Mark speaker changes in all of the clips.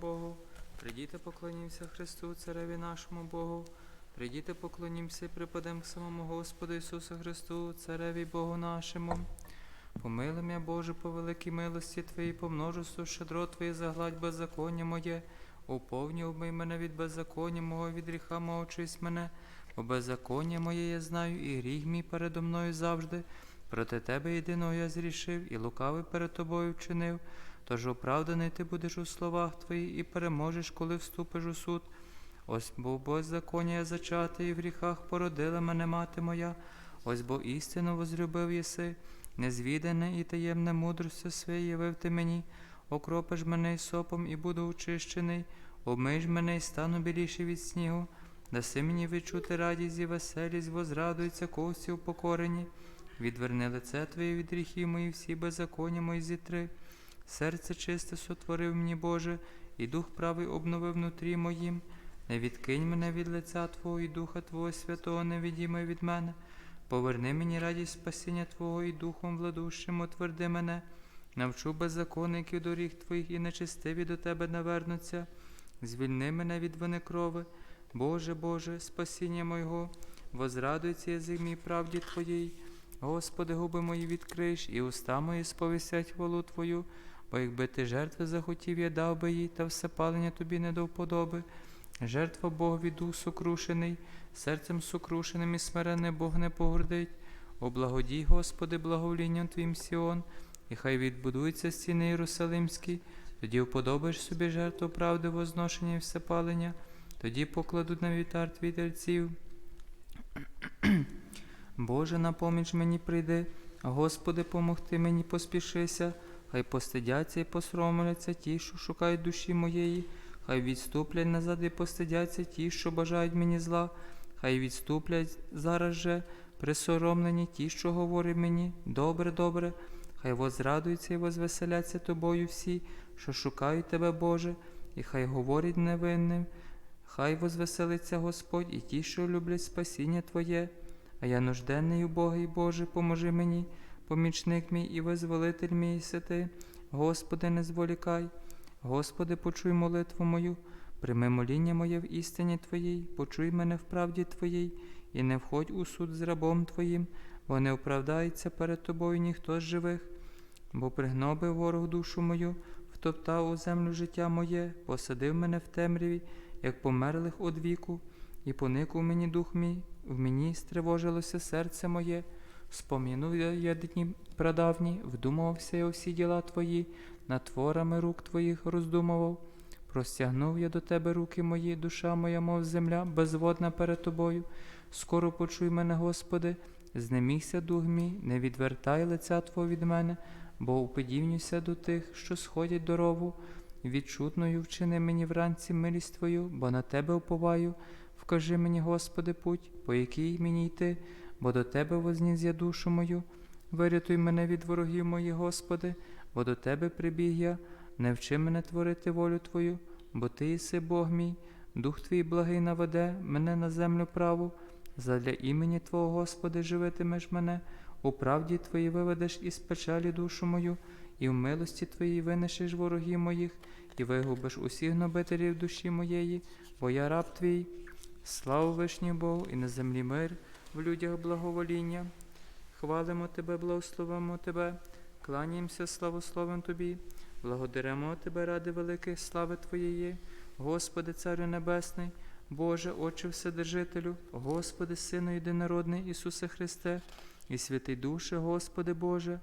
Speaker 1: Богу. Придіте, поклонімся Христу, Цареві нашому Богу. Придіте, поклонімся і припадемо к самому Господу Ісусу Христу, Цареві Богу нашому. Помили м'я, Боже, по великій милості Твоїй, по множеству щедро Твоє загладь беззаконня моє. Уповні обмий мене від беззаконня мого, від гріха мого очись мене, бо беззаконня моє я знаю, і гріх мій передо мною завжди. Проти тебе єдиного я зрішив, і лукавий перед тобою вчинив. Тож оправданий ти будеш у словах твоїх і переможеш, коли вступиш у суд. Ось бо беззаконня я зачатий, і в гріхах породила мене мати моя. Ось бо істину возлюбив єси, незвідане і таємне мудростю своє явив ти мені. Окропиш мене сопом і буду очищений, обмиж мене і стану біліший від снігу. Даси мені відчути радість і веселість, возрадуються кості упокорені. Відверни лице Твоє від гріхів мої, всі беззаконня мої зітри. Серце чисте сотворив мені, Боже, і дух правий обновив внутрі моїм. Не відкинь мене від лиця Твого і Духа Твого Святого не відійми від мене. Поверни мені радість спасіння Твого і Духом владущим утверди мене. Навчу беззаконників доріг Твоїх і нечестиві до Тебе навернуться. Звільни мене від вини крови. Боже, Боже, спасіння мого, возрадується язик мій правді Твоїй. Господи, губи мої відкриш, і уста мої сповістять хвалу Твою, бо якби ти жертви захотів, я дав би їй, та все палення тобі не до вподоби. Жертва Богові дух сокрушений, серцем сокрушеним і смирене Бог не погордить. О благодій, Господи, благоволінням Твоїм Сіон, і хай відбудуються стіни Єрусалимські, тоді вподобаєш собі жертву правди, возношення і всепалення, тоді покладуть на вітар твій тельців. Боже, на поміч мені прийди, Господи, помогти мені поспішися, хай постидяться і посромляться ті, що шукають душі моєї, хай відступлять назад і постидяться ті, що бажають мені зла, хай відступлять зараз же, присоромлені ті, що говорять мені, добре, добре, хай возрадуються і возвеселяться тобою всі, що шукають тебе, Боже, і хай говорять невинним, хай возвеселиться Господь і ті, що люблять спасіння Твоє. А я нужденний убогий Боже, поможи мені, помічник мій і визволитель мій святий. Господи, не зволікай. Господи, почуй молитву мою, прийми моління моє в істині Твоїй, почуй мене в правді Твоїй, і не входь у суд з рабом Твоїм, бо не оправдається перед Тобою ніхто з живих. Бо пригнобив ворог душу мою, втоптав у землю життя моє, посадив мене в темряві, як померлих од віку, і поникав мені дух мій, в мені стривожилося серце моє, спомінув я дні прадавні, вдумувався я у всі діла твої, над творами рук твоїх роздумував. Простягнув я до тебе руки мої, душа моя, мов земля, безводна перед тобою. Скоро почуй мене, Господи, знемігся дух мій, не відвертай лиця Твого від мене, бо уподібнюся до тих, що сходять дорогу. Відчутною вчини мені вранці милість Твою, бо на Тебе уповаю. Вкажи мені, Господи, путь, по якій мені йти, бо до Тебе возніс я душу мою. Вирятуй мене від ворогів моїх, Господи, бо до Тебе прибіг я, не вчи мене творити волю Твою, бо Ти єси Бог мій, Дух Твій благий наведе мене на землю праву. Задля імені Твого, Господи, живитимеш мене, у правді Твоїй виведеш із печалі душу мою, і в милості Твоїй винешеш ворогів моїх, і вигубиш усіх гнобителів душі моєї, бо я раб Твій. Слава вишній Богу, і на землі мир, в людях благовоління. Хвалимо Тебе, благословимо Тебе, кланяємося славословим Тобі, благодаримо Тебе ради великих слави Твоєї, Господи, Царю Небесний, Боже, Отче Вседержителю, Господи, Сину Єдинородний Ісусе Христе, і святий Душе, Господи Боже,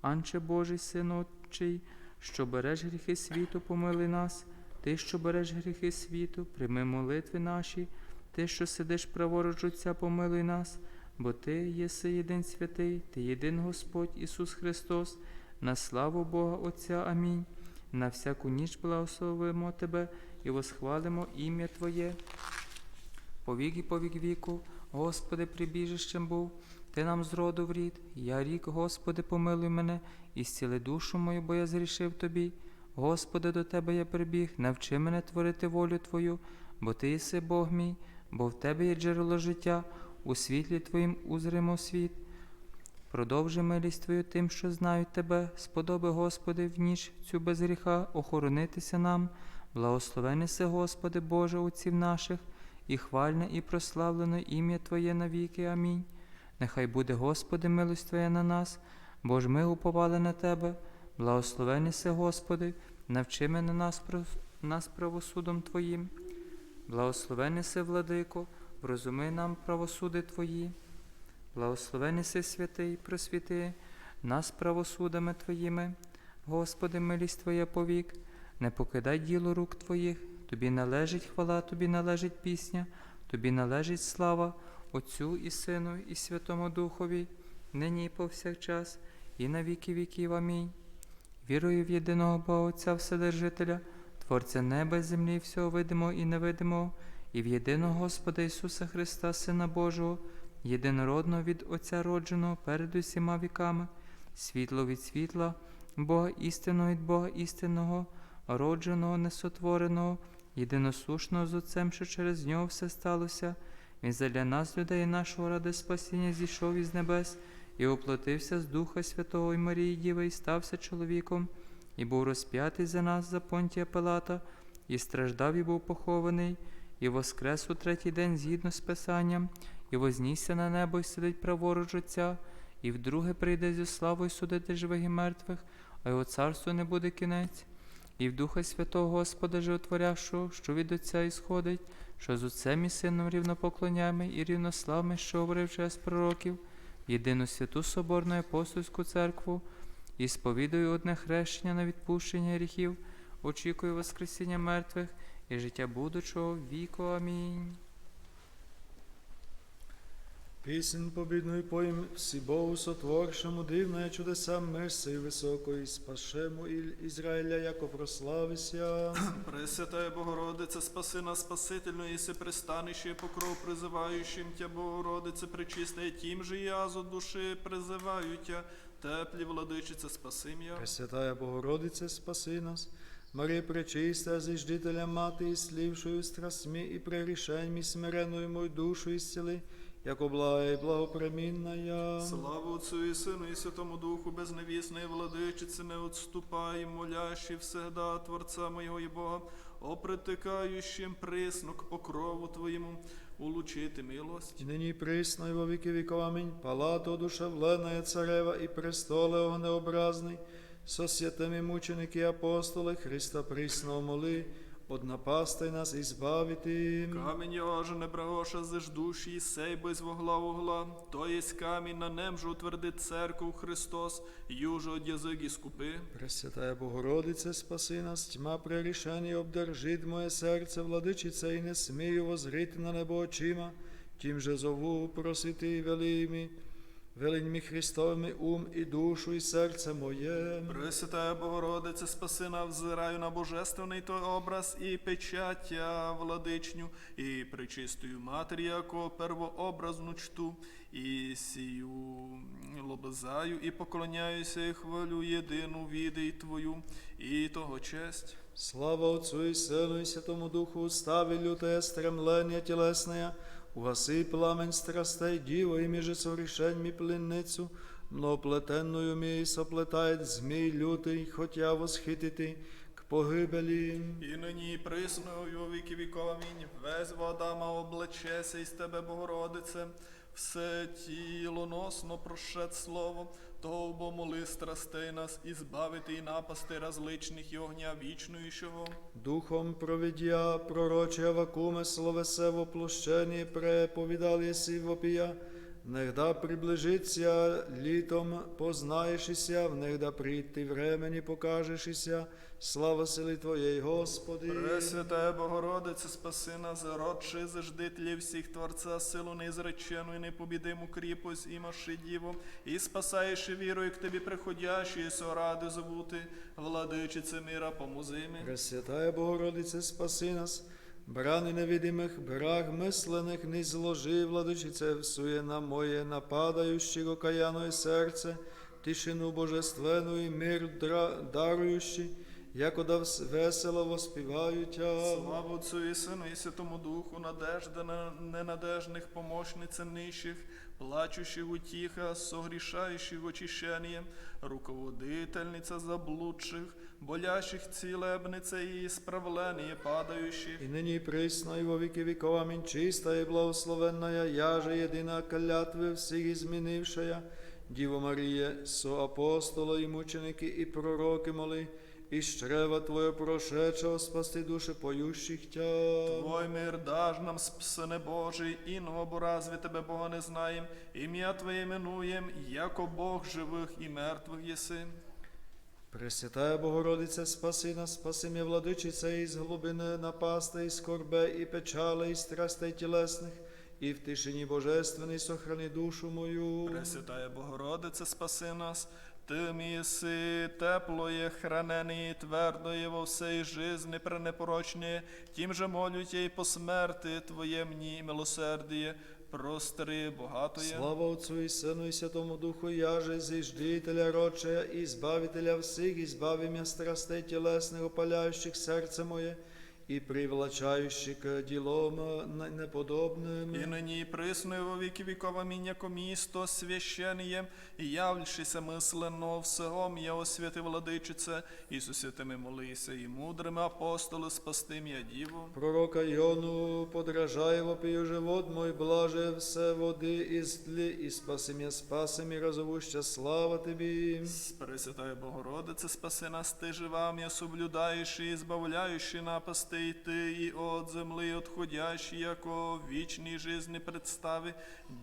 Speaker 1: Анче Божий, Син Отчий, що береш гріхи світу, помилуй нас, Ти, що береш гріхи світу, прийми молитви наші, Ти, що сидиш праворуч Отця, помилуй нас, бо Ти єси єдин святий, Ти єдин Господь Ісус Христос, на славу Бога Отця. Амінь. На всяку ніч благословимо Тебе і восхвалимо ім'я Твоє. По вік і по вік віку, Господи, прибіжищем був, Ти нам зроду в рід, я рік, Господи, помилуй мене і зціли душу мою, бо я зрішив Тобі. Господи, до Тебе я прибіг, навчи мене творити волю Твою, бо Ти єси Бог мій, бо в Тебе є джерело життя, у світлі Твоїм узримо світ. Продовжи милість Твою тим, що знають Тебе, сподоби, Господи, в ніч цю без гріха охоронитися нам, Благословений си, Господи Боже, отців наших, і хвальне і прославлене ім'я Твоє навіки. Амінь. Нехай буде, Господи, милость Твоя на нас, бо ж ми уповали на Тебе. Благословений си, Господи, навчи мене нас, нас правосудом Твоїм. Благословений си, владико, врозуми нам правосуди Твої. Благословений си святий, просвіти нас правосудами Твоїми. Господи, милість Твоя повік, не покидай діло рук Твоїх, Тобі належить хвала, Тобі належить пісня, Тобі належить слава Отцю і Сину, і Святому Духові, нині і повсякчас, і на віки віків. Амінь. Вірую в єдиного Бога Отця Вседержителя, Творця неба землі, всього видимого і невидимого, і в єдиного Господа Ісуса Христа, Сина Божого, єдинородного від Отця родженого перед усіма віками, світло від світла, Бога істинного від Бога істинного, родженого, несотвореного, єдиносушного з Отцем, що через нього все сталося. Він задля нас, людей нашого ради спасіння, зійшов із небес і оплатився з Духа Святого і Марії Діви, і стався чоловіком, і був розп'ятий за нас за понтія Пилата, і страждав, і був похований, і воскрес у третій день згідно з Писанням, і вознісся на небо, і сидить праворуч Отця, і вдруге прийде зі славою судити живих і мертвих, а його царству не буде кінець. І в Духа Святого Господа Животворящого, що від Отця ісходить, що з Отцем і Сином рівнопоклоняємо і рівнославми, що говорив через пророків, єдину святу Соборну апостольську церкву, і сповідую одне хрещення на відпущення гріхів, очікую Воскресіння мертвих і життя будучого віку. Амінь.
Speaker 2: Пісень побідної поїм всі Богу сотворшому, дивне чудеса мерси високої, спашему Ізраїля, яко прославися.
Speaker 3: Пресвятая Богородице, спаси нас, спасительно, єси пристанище, покров призиваючим Тя, Богородице, причисне, тім же я зо душі призиваю Тя, теплі владичице, спаси м'я.
Speaker 2: Пресвятая Богородице, спаси нас. Марія пречиста, зиждителя мати, і слівшою страстьми і прерішеньми смиреною мою душу ісцели, яко блага і благопремінна я.
Speaker 3: Слава Отцю і Сину, і Святому Духу, безневісної владичиці, не отступай, молящий всегда Творця моєго і Бога, о притикаючим присно к покрову Твоєму, улучити милость.
Speaker 2: І нині присно, і во віки віков. Амінь. Палато одушевленная царева і престоле огнеобразний, со святими мученики апостоли Христа присно моли, од напасти нас і збавити.
Speaker 3: Камінь його не брагоша зиж душі, сей без вогла угла, то єсть камінь на нем же утвердить церкву Христос, юже од язик і скупи.
Speaker 2: Пресвятая Богородице, спаси нас, тьма прерішення, обдержить моє серце, владичице, і не смію возрити на небо очима, тим же зову просити велими, веленьми Христовими ум і душу, і серце моє.
Speaker 3: Пресвятая Богородице, спаси нас, взираю на божественний той образ і печаття владичню, і причистою матері, яко первообразну чту, і сію лобезаю, і поклоняюся, і хвалю єдину відей Твою, і того честь.
Speaker 2: Слава Отцу и Сыну и Святому Духу, устави лютое стремление телесное, угаси пламень страстей діво і між совершеньми пленницу, но мій ми соплетает змій лютий, хотя восхитити к погибелі.
Speaker 3: І нині і присно, і у віки віков. Амінь. Весь Адама облечеся із тебе, Богородице, все тіло носно прошет слово, того бо моли страстей нас і збавити і напасти различних і огня вічнуючого.
Speaker 2: Духом провідя пророче вакуме, словесе в оплощенні, преповідали сі вопія, Негда приближиться літом, познаєшися, негда прийти времені покажешися, слава сили Твоєї, Господи.
Speaker 3: Пресвятая Богородице, спаси нас, родче, заждителі всіх Творця, силу неізречену і непобідиму кріпость і маши діво, і спасаєш вірою к Тобі приходящі, со ради забути, владичице мира, помози ми.
Speaker 2: Пресвятая Богородице, спаси нас, брани невидимих, браг мислених, не зложи, владичице, всує на моє нападающего каяное серце, тишину божественну і мир даруючи, якода весело воспіваю Тя.
Speaker 3: Слава Отцю і Сину і Святому Духу, надежда на ненадежних помощнице нижчих, плачущих утіха, согрішающих очищением, руководительниця заблудших, болящих цілебниця і справлення падающих.
Speaker 2: И ныне и присно, и во веки веков. Аминь. Чистая и благословенная, я же едина клятвы всех изменившая, Діво Марія, со апостола і мученики, і пророки моли, і чрева Твоє прошедшого спасти душі поющих Тя.
Speaker 3: Твой мир даж нам, спасене Божий, іного бо разве тебе Бога не знаєм, ім'я Твоє іменуєм, яко Бог живих і мертвих єси.
Speaker 2: Пресвятая Богородице, спаси нас, спаси м'я, владичице, із глибини напасти, і скорбе, і печали, і страстей тілесних, і в тишині божественній сохрани душу мою.
Speaker 3: Пресвятая Богородице, спаси нас, Ти єси теплоє, хранене, твердоє во всей жизни пренепорочне, тим же молю і по смерти Твоє мені милосердіє, простри богатоє.
Speaker 2: Слава Отцу і Сину і Святому Духу, я же зіждителя рочая і збавителя всіх, і збави м'я страстей тілесних, опаляючих серце моє, і привлачающих к ділом неподобним.
Speaker 3: І нині і присно, во віки віков, амінь, яко місто священнієм, і являчися мислено всего я освяти владичице, Ісусі тими молися, і мудрими апостоли спасти м'я діву.
Speaker 2: Пророка Йону подражає вопію живот мой, блаже все води із тлі, і спаси м'я, спаси мій, разовуща слава Тобі.
Speaker 3: Пресвятая Богородице, спаси нас, ти жива, м'я соблюдаючи і збавляючи напасти, і ти, и от земли отходящий, яко вічній жизни представи,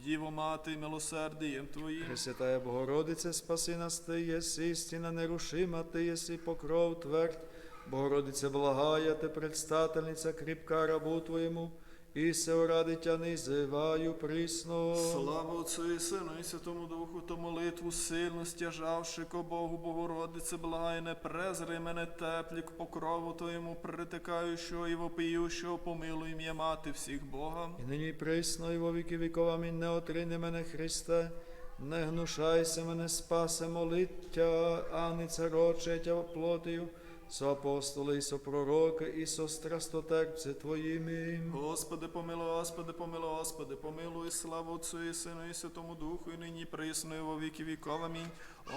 Speaker 3: Діво мати, милосердієм Твоїм.
Speaker 2: Пресвятая Богородице, спаси нас, Ти єси істина нерушима, Ти єси покров тверд. Богородице, благая, Ти предстательниця кріпка рабу Твоєму, і се ради Тя низиваю присно.
Speaker 3: Слава Отцю і Сину і Святому Духу, то молитву сильно стяжавши ко Богу Богородице, благай, не презри мене теплі к покрову Твоєму, притикаючого і вопиючого, помилуй м'я мати всіх Бога.
Speaker 2: І нині присно, і во віки віков, амінь, не отрини мене, Христе, не гнушайся мене, спасе, молиття, аниця роче тя плотію, со апостоли, і со пророки, і со страстотерпці Твоїми.
Speaker 3: Господи, помилуй, Господи, помилуй, Господи, помилуй, слава Отцю і Сину і Святому Духу, і нині присно, і во віки віков. Амінь.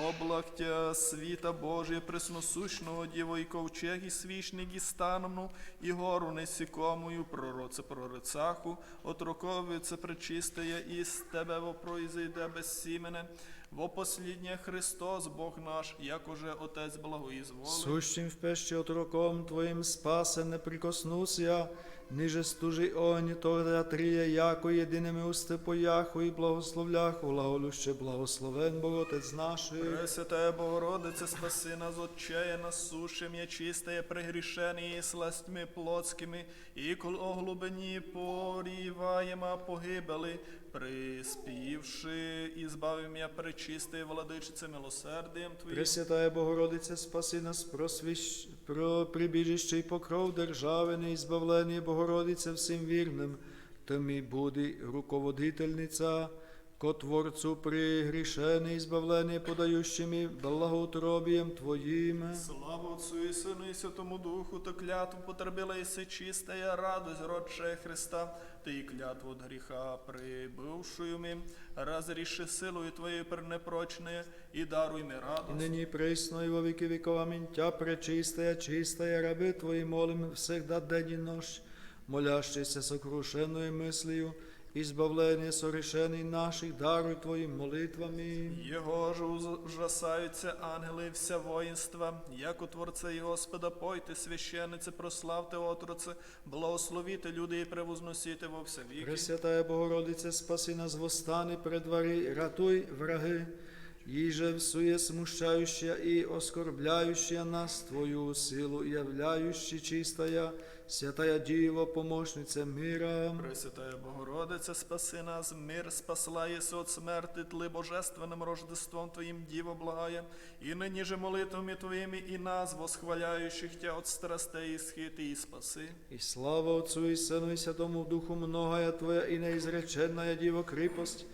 Speaker 3: Облахтя світа Божия, пресносущного Діво, і ковчег, і свічник, і станом, і гору несікомою, пророце прорицаху, отроковице пречистая, і з тебе вопройзейде без сімене, во посліднє Христос, Бог наш, як уже Отець благоїзволив.
Speaker 2: Сущим в пещі отроком Твоїм спасе не прикоснуся, ниже стужий огонь, тогда тріє, яко єдиними усти пояху і благословляху, глаголюще благословен Бог Отець наший.
Speaker 3: Пресвятая Богородице, спаси нас от чая насушим, я чистая, прегрішені сластьми плотськими, і кол о глубині поріваєма погибели, приспівши, і збавим я пречистої владичице милосердием Твоїм.
Speaker 2: Пресвятая Богородице, спаси нас, просвіщ... про прибіжище і покров держави, неізбавлення Богородице всім вірним, Томі буди руководительниця, ко Творцу пригрішений, збавлення подающими благоутробієм Твоїм.
Speaker 3: Слава Отцу і Сину і Святому Духу, то клятву потерпіла єси чистая радость родче Христа, ти і клятву від гріха прибившую ми, разріши силою Твоєю пернепрочне, і даруй ми
Speaker 2: І
Speaker 3: радость.
Speaker 2: нині присно і во віки віков, амінь. Тя пречистая, чистая, раби Твої молим всегда день і нощ, молящийся сокрушеною мислею, і збавлення сорішений наших, даруй Твоїм молитвами.
Speaker 3: Його ж ужасаються ангели і вся воїнства, як у Творця і Господа, пойте, священице, прославте отроце, благословіте люди і превозносіте во все віки.
Speaker 2: Пресвятая Богородице, спаси нас восстани пред ратуй враги, їже всує смущающая і оскорбляющая нас Твою силу, являющий чистая, святая Діва, помощниця мира.
Speaker 3: Пресвятая Богородице, спаси нас, мир спасла єси от смерти, тли божественним рождеством Твоїм Діво благає, і нині же молитвами Твоїми і нас, восхваляючих Тя от страстей і схити, і спаси.
Speaker 2: І слава Отцу і Сину і Святому Духу, многая Твоя і неізреченная Діво кріпость,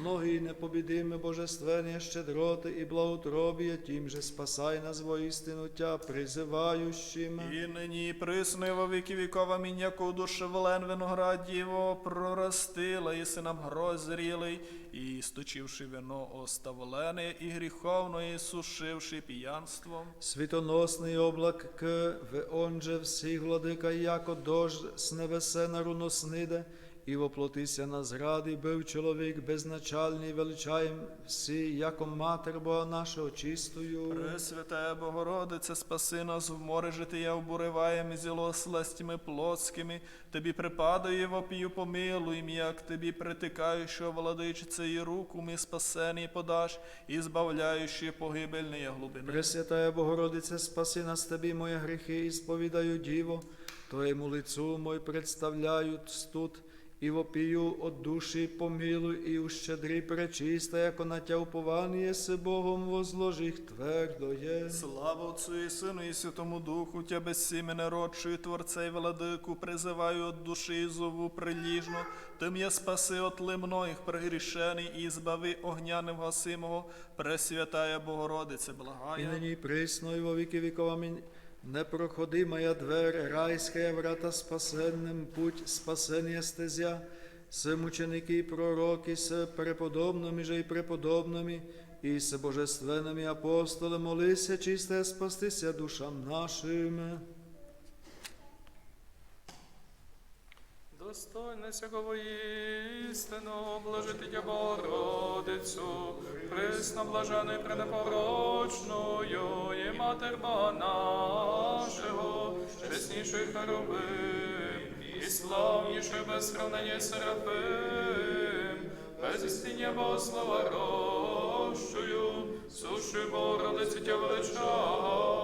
Speaker 2: многие непобедимые божественные щедроты и благоутробие, тим же спасай нас воистину Тя, призывающим.
Speaker 3: І нині і присно, і во віки вікова мінь, яку удушевлен виноград його проростила, і си нам грозь зрілий, і сточивши вино оставлене, і гріховно, і сушивши п'янством.
Speaker 2: Світоносний облак к веонже всіх владика, яко дождь с небесе на руносниде, і воплотися на зради, бив чоловік безначальний, величаєм всі, яко матер Бога нашого чистою.
Speaker 3: Пресвятая Богородице, спаси нас в море жития обуриваєм і зіло сластями плотськими, тобі припадає вопію помилуй, як тобі притикаючого владичице і руку ми спасені подаш, і збавляючи погибельні глубини.
Speaker 2: Пресвятая Богородице, спаси нас Тобі, мої гріхи, і сповідаю Діво, Твоєму лицу мой представляю студ, і вопію от душі помилуй, і ущедри пречиста, яко на Тя упование єси Богом возложих твердо є.
Speaker 3: Слава Отцу і Сину і Святому Духу, Тя безсімене родшою Творця і владику, призиваю от душі і зову приліжно, тим я спаси от ли многих пригрішений і збави огня невгасимого, Пресвятая Богородице,
Speaker 2: І нині присно, і во віки віков. Амінь Непроходимая дверь, райская врата спасенным, путь спасения стезя, с мученики и пророки, с преподобными же и преподобными, и с божественными апостолами, молися, чистая, спастися душам нашим.
Speaker 4: Достойне сякого істину, блажити тя Богородицю, присно блаженою пренепорочною, і матер Бога нашого, чеснішою хоробим, і славнішою без сравнення Серафим, без істиння Богослова рощою, сушою Богородицю тя величає.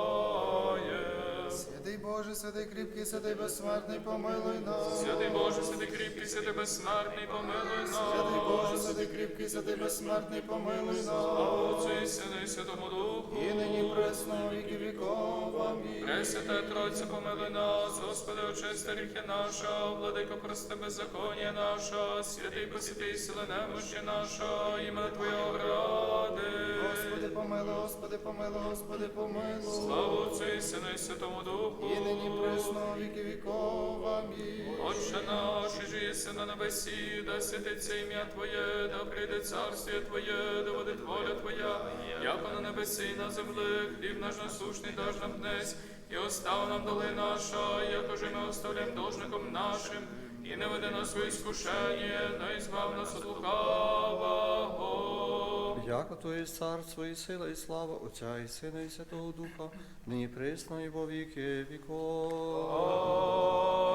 Speaker 5: Святий Боже, святий кріпкий, святий безсмертний, помилуй нас.
Speaker 4: Святий Боже, святий кріпкий, святий безсмертний, помилуй нас.
Speaker 5: Святий Боже, святий кріпкий, святий безсмертний, помилуй
Speaker 4: Слава
Speaker 5: нас.
Speaker 4: Отцю і Сину і Святому Духу.
Speaker 5: І нині пресно віки віков. Амінь.
Speaker 4: Пресвята Тройця, помилуй нас, Господи, очисти гріхи наша, владико, прости беззаконня наша, святий посвятий сили немощі наша, ім'я Твоє ради.
Speaker 5: Господи, помилуй, Господи, помилуй, Господи, помилуй.
Speaker 4: Слава Отцю і Сину і Святому Духу.
Speaker 5: І нині пресно віки віков. Амінь.
Speaker 4: Отче наш, і єси на небесі, да святиться ім'я Твоє, да прийде царствіє Твоє, да буде воля Твоя, яко на небесі і на землі, хліб наш насущний даж нам днес, і остав нам доли наша, яко же ми оставляємо должником нашим, і не веди нас у іскушення, но і нас від лукавого.
Speaker 6: Яко то є царство і сила, і слава Отця і Сина, і Святого Духа, нині присно і во віки віков.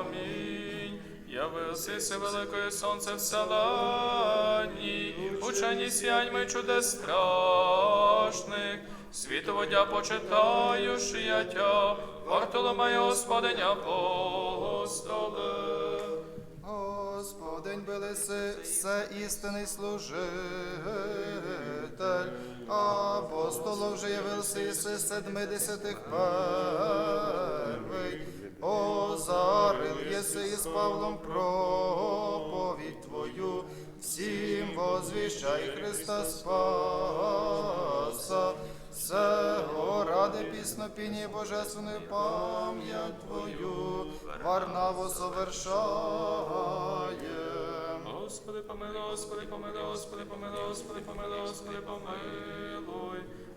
Speaker 4: Амінь. Явився великое сонце в селенні, учені сяньми чудес страшних, світоводя почитаючи я тя, Вартоломея Господиня апостоли.
Speaker 5: Господень белиси, все істинний служитель, апостолов же явився седмидесятих первий, озарил єси із Павлом проповідь Твою, всім возвіщай Христа Спаса, Сего ради піснопінні божественної пам'ять Твою, Варнаво совершає.
Speaker 4: Господи, помилуй, Господи, помилуй, Господи, помилуй, Господи, помилуй, Господи, помилуй.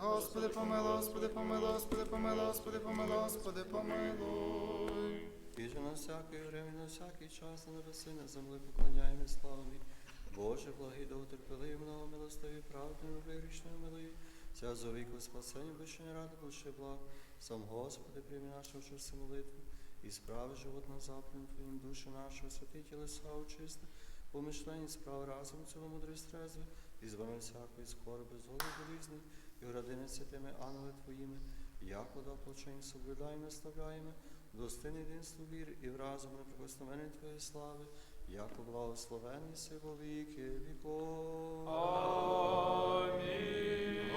Speaker 5: Господи, помилуй, Господи, помилуй, Господи, помилуй, Господи, помилуй, Господи, помилуй.
Speaker 6: І же на всякий время, на всякий час, на небеси, на землі поклоняємо і славі. Боже, благий, довготерпеливий, много милостивий, правдою, вирішною милий. Ця зовіку спасення, більше не ради, більше благ. Сам Господи, прийми нашу чисту молитву. І справи живот на заповідь Твоїм душу нашу, святі тілеса очисти, помишлені справи разом ціломудрі стрезви, і звернув всякої скорби, згоди болізні, і градини святими ангели Твоїми, яко до ополчень соблюдаємо, наставляємо, достойний єдинство віри і вразом на прикосновення Твоєї слави, яко благословенний си во віки віков.
Speaker 4: Амінь.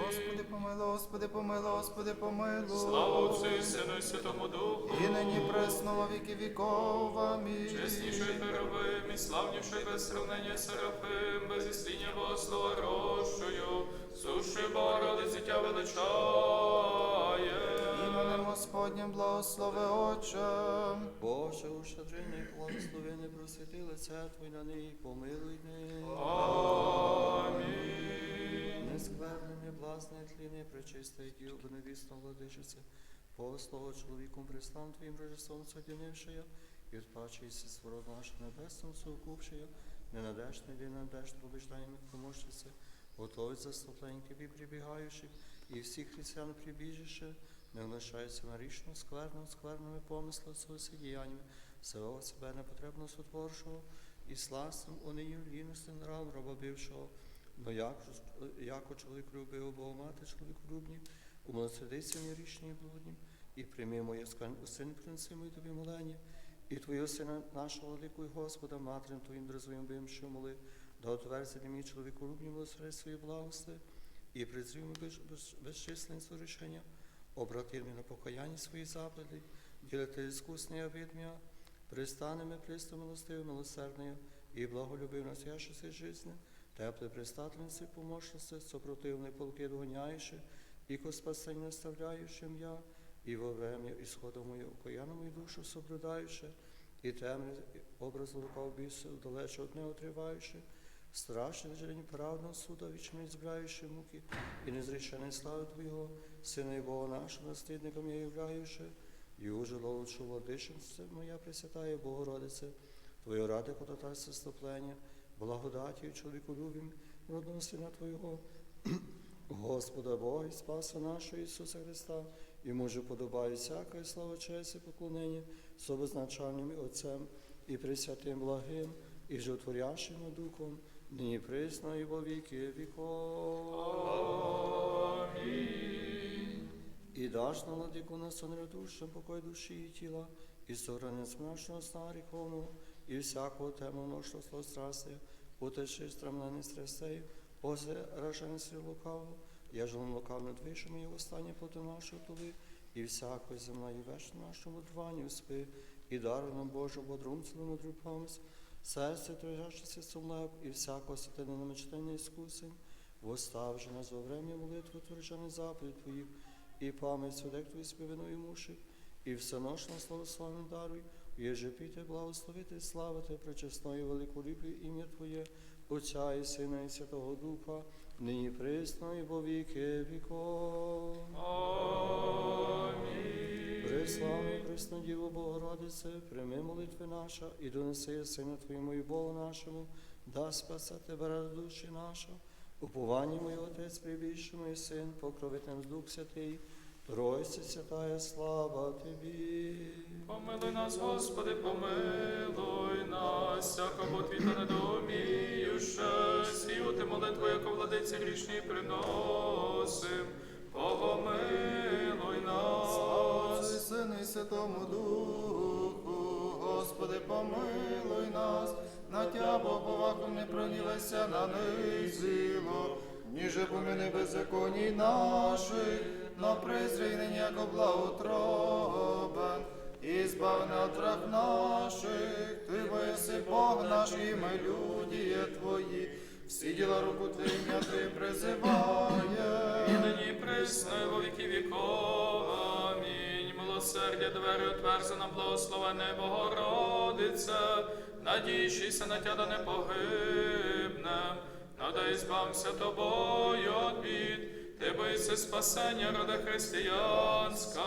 Speaker 5: Господи, помилуй, Господи, помилуй, Господи, помилуй.
Speaker 4: Слава Отцю і Сину і Святому Духу.
Speaker 5: І нині пресново віки віков. Амінь.
Speaker 4: Чесніший херовим і славніший без сравнення Серафим, без істиння Богослова рощою, суши бороди зіття величає.
Speaker 5: Іменем Господнім благослови Отче.
Speaker 6: Боже, ущадрений, благослови, не просвіти лице Твоє на неї, помилуй не.
Speaker 4: Амінь.
Speaker 6: Нескверне, неблазне, тліне, пречисте, діл, невісно владичице, послого чоловіком пристан Твоїм рожеством содінившия, і відпачується сворот наше небесним совкупшия, ненадежне, де надежд побеждаємо помощнице, готовить заступленьки і прибігаючих, і всіх християн прибіжище, не вношається на річну, скверну, скверними помислами, діяннями, всього себе непотребно сотворшого, і сласним унинів лінності нравом раба бившого, но же- яко чоловік любив Бога мати чоловік любнів, умилосердися мені річні і блуднім, і прийми моє син принеси мої тобі молення, і твого сина нашого великого Господа, материн твоїм дразовим бим, що моли, да отверся для мій чоловіку любні милосердство і благости, і призрів ми без, без, безчисленні сорішення, обратив мене на покаяння свої заповіді, ділити іскусний обід м'я, пристанемо присто милостивим, милосердною, і благолюбив нас яшеси жизни, тепле пристательниці помощниці, сопротивної полки догоняючи, і ко спасення наставляючим я, і во время ісходу мою окаяну мою душу соблюдаючи, і темний образ лукав бісів, далече одне отриваючи, страшний день праведного суда, вічно збираючи муки, і незрішений слави Твого, Сина і Бога нашого, наслідником я являючи, і уже ловчу владиченце моя Пресвятая Богородице, Твоє ради кота состоплення, благодаті чоловіку любим, родного Сина Твого, Господа Бога і Спаса нашого Ісуса Христа, йому же подобає всяка слава, честь і поклонення з обозначальним і Отцем і Пресвятим благим, і животворящим Духом, нині присно і во віки віков. І даш на владику на сон душам покой душі і тіла, і согранець нашого сна гріховного, і всякого тему нашого слострастя, утеши страмлений стресей, озе рашенці лукавого, я жлом лукавно двишим і останнє плоти нашого тули, і всякої земна і веш нашому дванню спи, і даруй нам Божу бодрум цілу мудру помис, серце трижащеся сумлеб, і всякого святина намечтання іскусень, Восстав же нас во время молитви творчани заповідь Твоїх, і пам'ять судек Твої співиною муші, і всеношне слово славне даруй, єже піти, благословити, славити пречесної великолюбі ім'я Твоє, Отця і Сина і Святого Духа, нині присно і віки віков. Преславна Пресна Діво Богородице, прийми молитви наша і донеси Сина Твоєму і Богу нашому, да спасе тебе ради душі наша. Уповання моє Отець прибільший мій син, покровитель Дух Святий, Тройця святая слава Тобі.
Speaker 4: Помилуй нас, Господи, помилуй нас, всяка ботвіта недоуміюше, сіяти молитву, яко владиці грішні приносим. Помилуй
Speaker 5: і Святому Духу, Господи, помилуй нас, на Тябо повагом не пронівайся на них зіло, ніже помини беззаконій наших, но призрій нині, яко благоутробен, і збав на наших, Ти боєси Бог наш, і ми люди Твої, всі діла руку Твоїм, Ти призиває.
Speaker 4: І нині присно, і во віки віков. Милосердя двері отверзи нам благословене Богородице, надійшися на тя да не погибне, надай збався тобою от бід, ти боїся спасення рода християнського.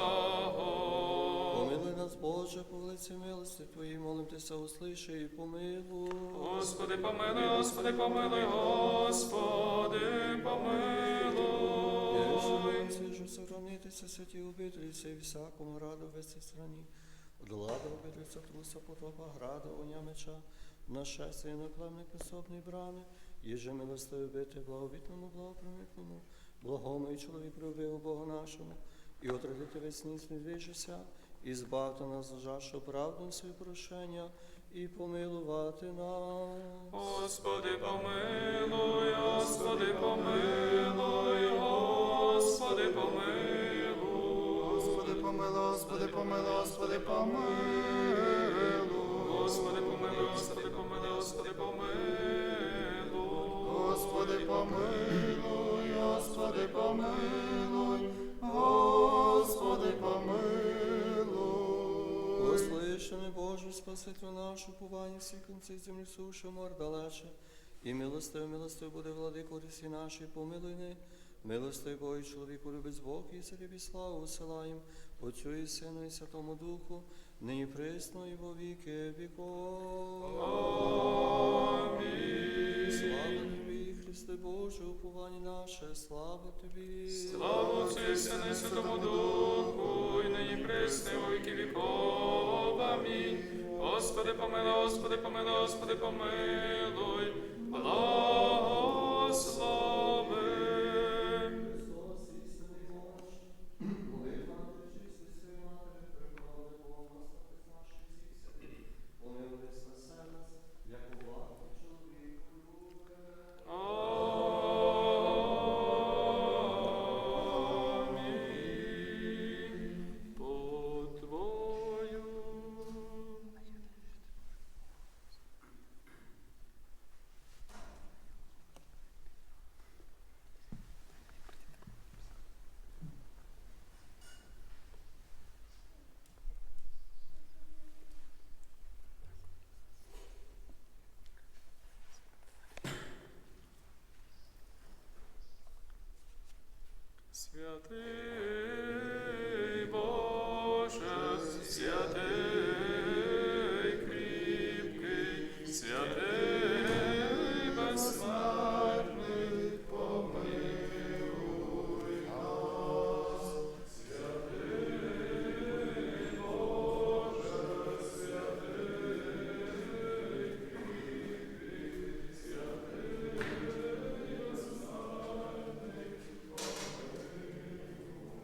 Speaker 6: Помилуй нас, Боже, по велиці милості Твої, молимтеся, услиши і помилуй.
Speaker 4: Господи, помилуй, Господи, помилуй, Господи, помилуй.
Speaker 6: Свіжу сохранитися, святі обителі, і всякому раду вести страні. Влада обителя труса потопа, града, оня меча, на племник писобний брани, Їже милостиві бити, благовітному, благопримітному, благому і чоловік любив Бога нашому, і отрадити низ відвіжися, і збавте нас жашу правду свої порушення, і помилувати нас.
Speaker 4: Господи, помилуй, Господи, помилуй, Господи, помилуй.
Speaker 5: Господи, помилуй, Господи, помилуй, Господи, помилуй.
Speaker 4: Господи, помилуй, Господи, помилуй, Господи, помилуй.
Speaker 5: Господи, помилуй, Господи, помилуй, Господи, помилуй.
Speaker 6: Послишений Боже, спасителю нашу, повання всіх кінців землі суші, мор далече. І милостивий, милостивий буде владико рісі не. Милостивий Бог і чоловіку любить Бог і царів і славу усилаєм, Отцю і Сину і Святому Духу, нині присно і во віки віков. Тобі, Христе Боже, уповання наше, слава тобі.
Speaker 4: Слава Отцю і Святому Духу, і нині пресне у віки віков. Амінь. Господи, помилуй, Господи, помилуй, Господи, помилуй. Благослови.